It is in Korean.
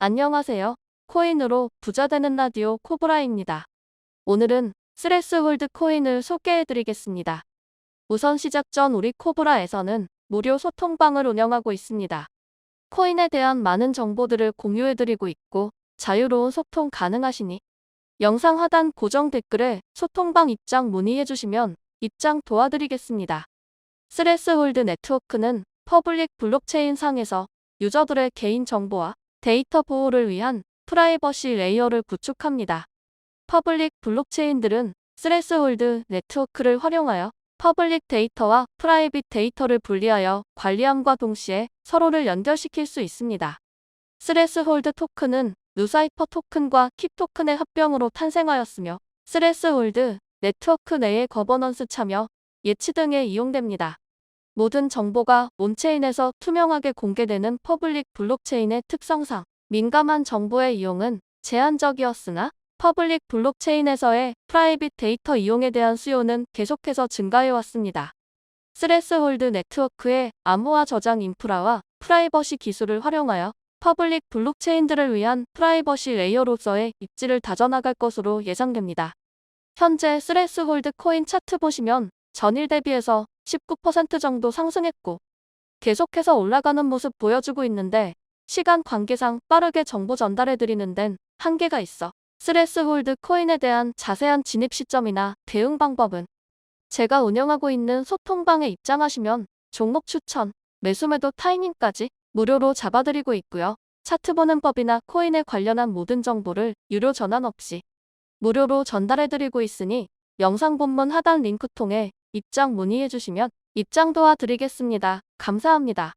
안녕하세요. 코인으로 부자되는 라디오 코브라입니다. 오늘은 스레스홀드 코인을 소개해드리겠습니다. 우선 시작 전 우리 코브라에서는 무료 소통방을 운영하고 있습니다. 코인에 대한 많은 정보들을 공유해드리고 있고 자유로운 소통 가능하시니 영상 하단 고정 댓글에 소통방 입장 문의해주시면 입장 도와드리겠습니다. 스레스홀드 네트워크는 퍼블릭 블록체인 상에서 유저들의 개인 정보와 데이터 보호를 위한 프라이버시 레이어를 구축합니다. 퍼블릭 블록체인들은 스레스홀드 네트워크를 활용하여 퍼블릭 데이터와 프라이빗 데이터를 분리하여 관리함과 동시에 서로를 연결시킬 수 있습니다. 스레스홀드 토큰은 누사이퍼 토큰과 킵 토큰의 합병으로 탄생하였으며 스레스홀드 네트워크 내의 거버넌스 참여, 예치 등에 이용됩니다. 모든 정보가 온체인에서 투명하게 공개되는 퍼블릭 블록체인의 특성상 민감한 정보의 이용은 제한적이었으나 퍼블릭 블록체인에서의 프라이빗 데이터 이용에 대한 수요는 계속해서 증가해 왔습니다. 스레스홀드 네트워크의 암호화 저장 인프라와 프라이버시 기술을 활용하여 퍼블릭 블록체인들을 위한 프라이버시 레이어로서의 입지를 다져나갈 것으로 예상됩니다. 현재 스레스홀드 코인 차트 보시면 전일 대비해서 19% 정도 상승했고 계속해서 올라가는 모습 보여주고 있는데 시간 관계상 빠르게 정보 전달해드리는 데는 한계가 있어 스레스홀드 코인에 대한 자세한 진입 시점이나 대응 방법은 제가 운영하고 있는 소통방에 입장하시면 종목 추천, 매수매도 타이밍까지 무료로 잡아드리고 있고요. 차트 보는 법이나 코인에 관련한 모든 정보를 유료 전환 없이 무료로 전달해드리고 있으니 영상 본문 하단 링크 통해 입장 문의해 주시면 입장 도와드리겠습니다. 감사합니다.